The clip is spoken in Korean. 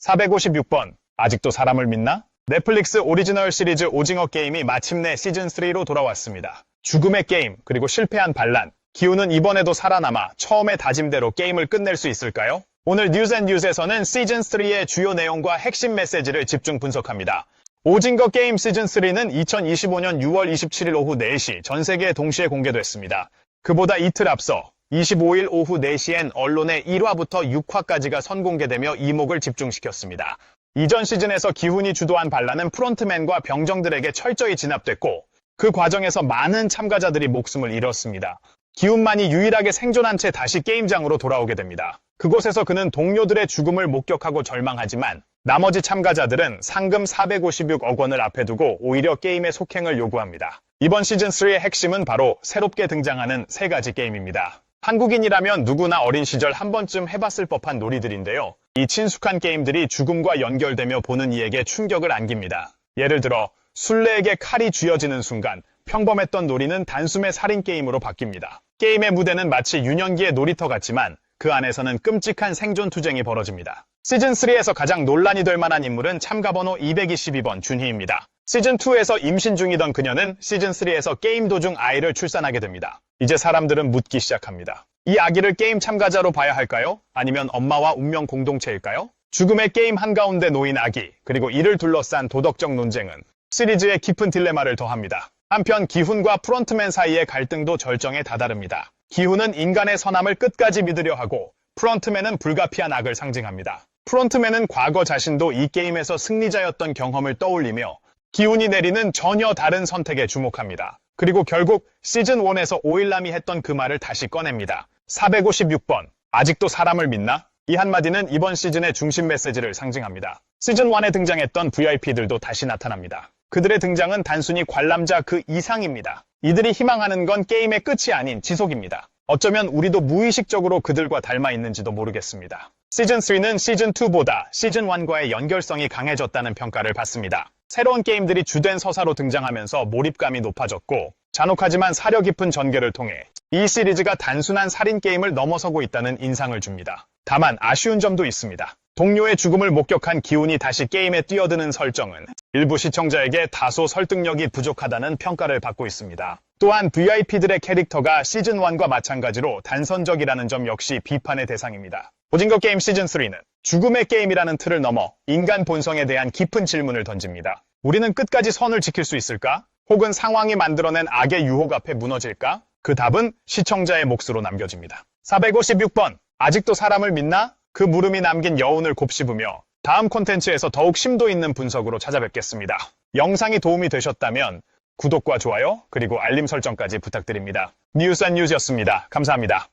456번. 아직도 사람을 믿나? 넷플릭스 오리지널 시리즈 오징어 게임이 마침내 시즌3로 돌아왔습니다. 죽음의 게임, 그리고 실패한 반란. 기우는 이번에도 살아남아 처음의 다짐대로 게임을 끝낼 수 있을까요? 오늘 뉴스앤뉴스에서는 시즌3의 주요 내용과 핵심 메시지를 집중 분석합니다. 오징어 게임 시즌3는 2025년 6월 27일 오후 4시 전 세계에 동시에 공개됐습니다. 그보다 이틀 앞서 25일 오후 4시엔 언론에 1화부터 6화까지가 선공개되며 이목을 집중시켰습니다. 이전 시즌에서 기훈이 주도한 반란은 프론트맨과 병정들에게 철저히 진압됐고 그 과정에서 많은 참가자들이 목숨을 잃었습니다. 기훈만이 유일하게 생존한 채 다시 게임장으로 돌아오게 됩니다. 그곳에서 그는 동료들의 죽음을 목격하고 절망하지만 나머지 참가자들은 상금 456억 원을 앞에 두고 오히려 게임의 속행을 요구합니다. 이번 시즌3의 핵심은 바로 새롭게 등장하는 세 가지 게임입니다. 한국인이라면 누구나 어린 시절 한 번쯤 해봤을 법한 놀이들인데요. 이 친숙한 게임들이 죽음과 연결되며 보는 이에게 충격을 안깁니다. 예를 들어 술래에게 칼이 쥐어지는 순간 평범했던 놀이는 단숨에 살인 게임으로 바뀝니다. 게임의 무대는 마치 유년기의 놀이터 같지만 그 안에서는 끔찍한 생존 투쟁이 벌어집니다. 시즌3에서 가장 논란이 될 만한 인물은 참가 번호 222번 준희입니다. 시즌2에서 임신 중이던 그녀는 시즌3에서 게임 도중 아이를 출산하게 됩니다. 이제 사람들은 묻기 시작합니다. 이 아기를 게임 참가자로 봐야 할까요? 아니면 엄마와 운명 공동체일까요? 죽음의 게임 한가운데 놓인 아기, 그리고 이를 둘러싼 도덕적 논쟁은 시리즈의 깊은 딜레마를 더합니다. 한편 기훈과 프론트맨 사이의 갈등도 절정에 다다릅니다. 기훈은 인간의 선함을 끝까지 믿으려 하고 프론트맨은 불가피한 악을 상징합니다. 프론트맨은 과거 자신도 이 게임에서 승리자였던 경험을 떠올리며 기훈이 내리는 전혀 다른 선택에 주목합니다. 그리고 결국 시즌1에서 오일남이 했던 그 말을 다시 꺼냅니다. 456번. 아직도 사람을 믿나? 이 한마디는 이번 시즌의 중심 메시지를 상징합니다. 시즌1에 등장했던 VIP들도 다시 나타납니다. 그들의 등장은 단순히 관람자 그 이상입니다. 이들이 희망하는 건 게임의 끝이 아닌 지속입니다. 어쩌면 우리도 무의식적으로 그들과 닮아 있는지도 모르겠습니다. 시즌3는 시즌2보다 시즌1과의 연결성이 강해졌다는 평가를 받습니다. 새로운 게임들이 주된 서사로 등장하면서 몰입감이 높아졌고 잔혹하지만 사려 깊은 전개를 통해 이 시리즈가 단순한 살인 게임을 넘어서고 있다는 인상을 줍니다. 다만 아쉬운 점도 있습니다. 동료의 죽음을 목격한 기운이 다시 게임에 뛰어드는 설정은 일부 시청자에게 다소 설득력이 부족하다는 평가를 받고 있습니다. 또한 VIP들의 캐릭터가 시즌1과 마찬가지로 단선적이라는 점 역시 비판의 대상입니다. 오징어 게임 시즌3는 죽음의 게임이라는 틀을 넘어 인간 본성에 대한 깊은 질문을 던집니다. 우리는 끝까지 선을 지킬 수 있을까? 혹은 상황이 만들어낸 악의 유혹 앞에 무너질까? 그 답은 시청자의 몫으로 남겨집니다. 456번. 아직도 사람을 믿나? 그 물음이 남긴 여운을 곱씹으며 다음 콘텐츠에서 더욱 심도 있는 분석으로 찾아뵙겠습니다. 영상이 도움이 되셨다면 구독과 좋아요, 그리고 알림 설정까지 부탁드립니다. 뉴스 앤 뉴스였습니다. 감사합니다.